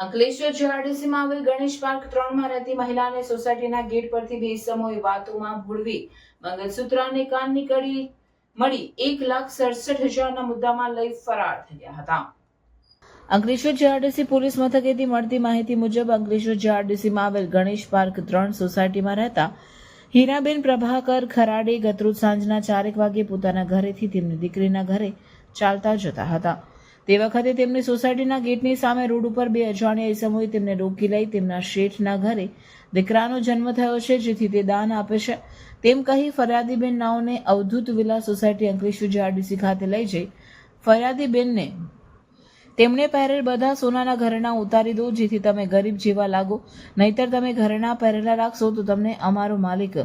અંકલેશ્વર જીઆરડીસીમાં આવેલ ગણેશ પાર્ક ત્રણમાં રહેતી મહિલાને સોસાયટીના ગેટ પરથી બે વાતોમાં ભૂળવી મંગલસૂત્ર અને કાનની કડી મળી એક લાખ સડસઠ હજારના મુદ્દામાં લઈ ફરાર થયા હતા. અંકલેશ્વર જીઆરડીસી પોલીસ મથકેથી મળતી માહિતી મુજબ અંકલેશ્વર જીઆરડીસીમાં આવેલ ગણેશ પાર્ક ત્રણ સોસાયટીમાં રહેતા હીરાબેન પ્રભાકર ખરાડે ગતરોજ સાંજના ચારેક વાગે પોતાના ઘરેથી તેમની દીકરીના ઘરે ચાલતા જતા હતા. તે વખતે તેમની સોસાયટીના ગેટની સામે રોડ ઉપર બે અજાણ્યા ઇસમોએ તેમને રોકી લઈ તેમના શેઠના ઘરે દીકરાનો જન્મ થયો છે, જેથી તે દાન આપે છે. તેમ કહી ફરિયાદીબેન નાઓને Avdhoot villa society Ankleshwar GIDC ખાતે લઈ જઈ ફરિયાદીબેનને તેમણે પહેરેલ બધા સોનાના ઘરેણા ઉતારી દો, જેથી તમે ગરીબ જેવા લાગો. નહીતર તમે ઘરેણા પહેરેલા રાખશો તો તમને અમારો માલિક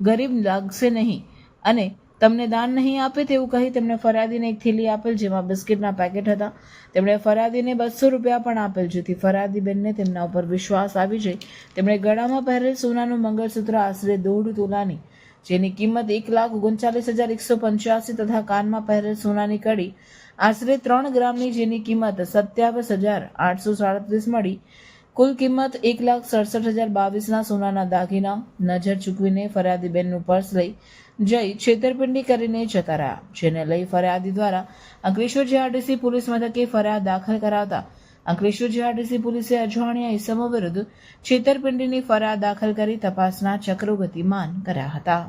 ગરીબ લાગશે નહીં. અને તમને દાન નહીં આપે તેવું કહી તેમણે ફરિયાદીને એક થેલી આપેલ જેમાં બિસ્કિટના પેકેટ હતા. તેમણે ફરિયાદીને બસો રૂપિયા પણ આપેલ, જેથી ફરિયાદીબેનને તેમના ઉપર વિશ્વાસ આવી જાય. તેમણે ગળામાં પહેરેલ સોનાનું મંગળસૂત્ર આશરે દોઢ તોલાની, જેની કિંમત એક લાખ ઓગણચાલીસ હજાર એકસો પંચ્યાસી તથા કાનમાં પહેરેલ સોનાની કડી આશરે ત્રણ ગ્રામની, જેની કિંમત સત્યાવીસ હજાર આઠસો સાડત્રીસ મળી. કુલ કિંમત એક લાખ સડસઠ હજાર બાવીસના સોનાના દાગીના નજર ચૂકવીને ફરિયાદીબેનનું પર્સ લઈ જઈ છેતરપિંડી કરીને જતા રહ્યા. જેને લઈ ફરિયાદી દ્વારા અંકલેશ્વર જીઆરડીસી પોલીસ મથકે ફરિયાદ દાખલ કરાવતા અંકલેશ્વર જીઆરડીસી પોલીસે અજાણ્યા ઇસમો વિરુદ્ધ છેતરપિંડીની ફરિયાદ દાખલ કરી તપાસના ચક્રો ગતિમાન કર્યા હતા.